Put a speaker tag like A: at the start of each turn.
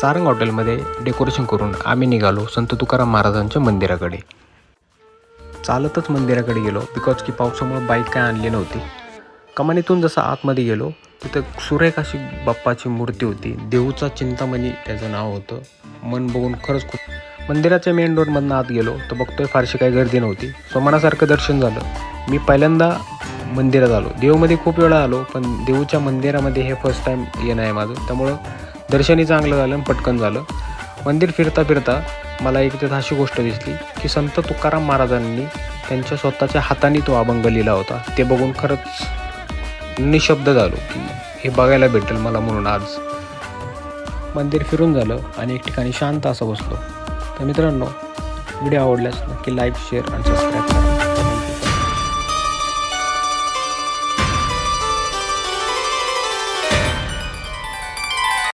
A: सारंग हॉटेलमध्ये डेकोरेशन करून आम्ही निघालो संत तुकाराम महाराजांच्या मंदिराकडे. चालतच मंदिराकडे गेलो बिकॉज की पावसामुळे बाईक काय आणली नव्हती. कमानीतून जसं आतमध्ये गेलो तिथं सुरेख अशी बाप्पाची मूर्ती होती. देऊचा चिंतामणी त्याचं नाव होतं. मन बघून खरंच खूप मंदिराच्या मेन डोरमधनं आत गेलो तर बघतोय फारशी काही गर्दी नव्हती. सो मनासारखं दर्शन झालं. मी पहिल्यांदा मंदिरात आलो. देवमध्ये खूप वेळा आलो पण देऊच्या मंदिरामध्ये हे फर्स्ट टाईम येणं आहे माझं. त्यामुळं दर्शनही चांगलं झालं आणि पटकन झालं. मंदिर फिरता फिरता मला एक तिथं अशी गोष्ट दिसली की संत तुकाराम महाराजांनी त्यांच्या स्वतःच्या हाताने तो अभंग लिहिला होता. ते बघून खरंच निशब्द झालो की हे बघायला भेटेल मला म्हणून आज. मंदिर फिरून झालं आणि एक ठिकाणी शांत असं बसलो. तर मित्रांनो व्हिडिओ आवडल्यास नक्की लाईक शेअर आणि सबस्क्राईब